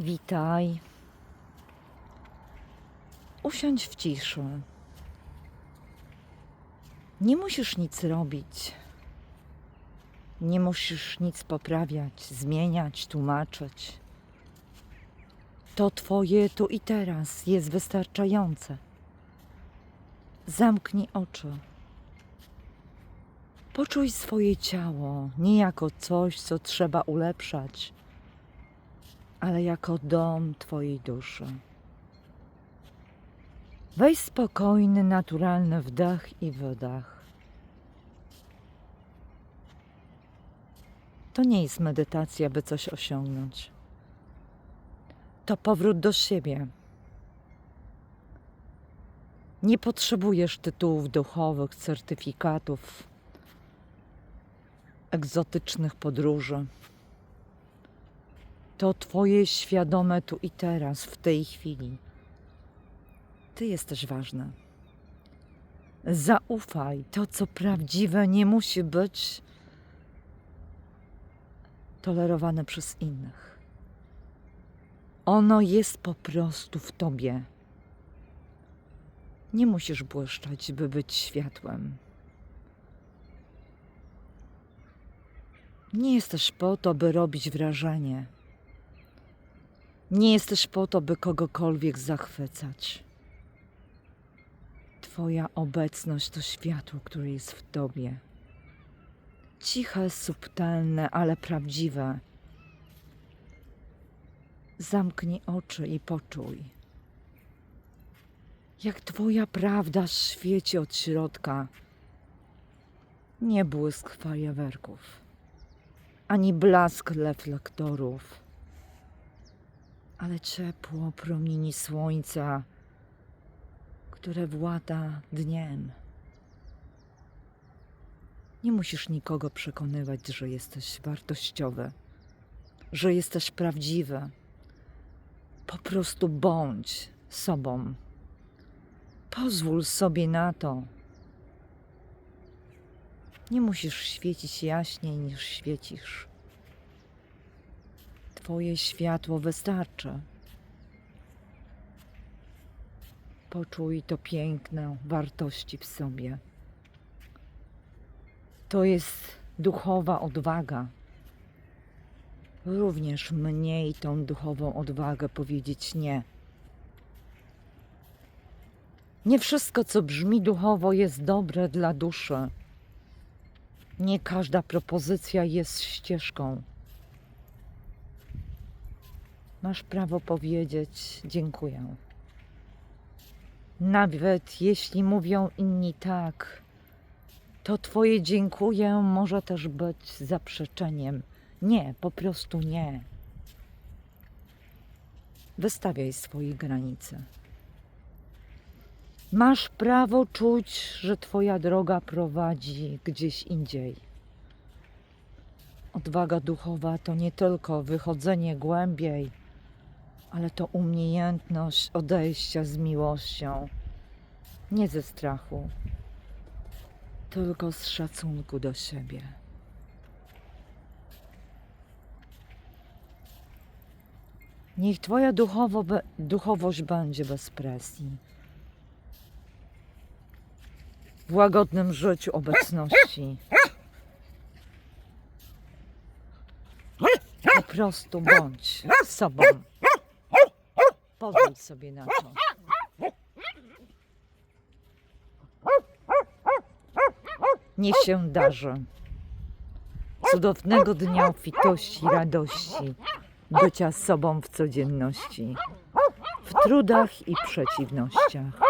Witaj. Usiądź w ciszy. Nie musisz nic robić. Nie musisz nic poprawiać, zmieniać, tłumaczyć. To Twoje tu i teraz jest wystarczające. Zamknij oczy. Poczuj swoje ciało nie jako coś, co trzeba ulepszać, ale jako dom Twojej duszy. Weź spokojny, naturalny wdech i wydech. To nie jest medytacja, by coś osiągnąć. To powrót do siebie. Nie potrzebujesz tytułów duchowych, certyfikatów, egzotycznych podróży. To Twoje świadome tu i teraz, w tej chwili. Ty jesteś ważna. Zaufaj, to co prawdziwe nie musi być tolerowane przez innych. Ono jest po prostu w tobie. Nie musisz błyszczeć, by być światłem. Nie jesteś po to, by robić wrażenie. Nie jesteś po to, by kogokolwiek zachwycać. Twoja obecność to światło, które jest w tobie. Ciche, subtelne, ale prawdziwe. Zamknij oczy i poczuj, jak Twoja prawda świeci od środka. Nie błysk fajerwerków, ani blask reflektorów, ale ciepło promieni słońca, które włada dniem. Nie musisz nikogo przekonywać, że jesteś wartościowy, że jesteś prawdziwy. Po prostu bądź sobą. Pozwól sobie na to. Nie musisz świecić jaśniej niż świecisz. Twoje światło wystarczy. Poczuj to piękne wartości w sobie. To jest duchowa odwaga. Również mniej tą duchową odwagę powiedzieć nie. Nie wszystko, co brzmi duchowo, jest dobre dla duszy. Nie każda propozycja jest ścieżką. Masz prawo powiedzieć dziękuję. Nawet jeśli mówią inni tak, to Twoje dziękuję może też być zaprzeczeniem. Nie, po prostu nie. Wystawiaj swoje granice. Masz prawo czuć, że Twoja droga prowadzi gdzieś indziej. Odwaga duchowa to nie tylko wychodzenie głębiej, ale to umiejętność odejścia z miłością, nie ze strachu, tylko z szacunku do siebie. Niech Twoja duchowo, duchowość będzie bez presji. W łagodnym życiu obecności. Po prostu bądź sobą. Pozwól sobie na to. Niech się darzy. Cudownego dnia obfitości, radości, bycia sobą w codzienności, w trudach i przeciwnościach.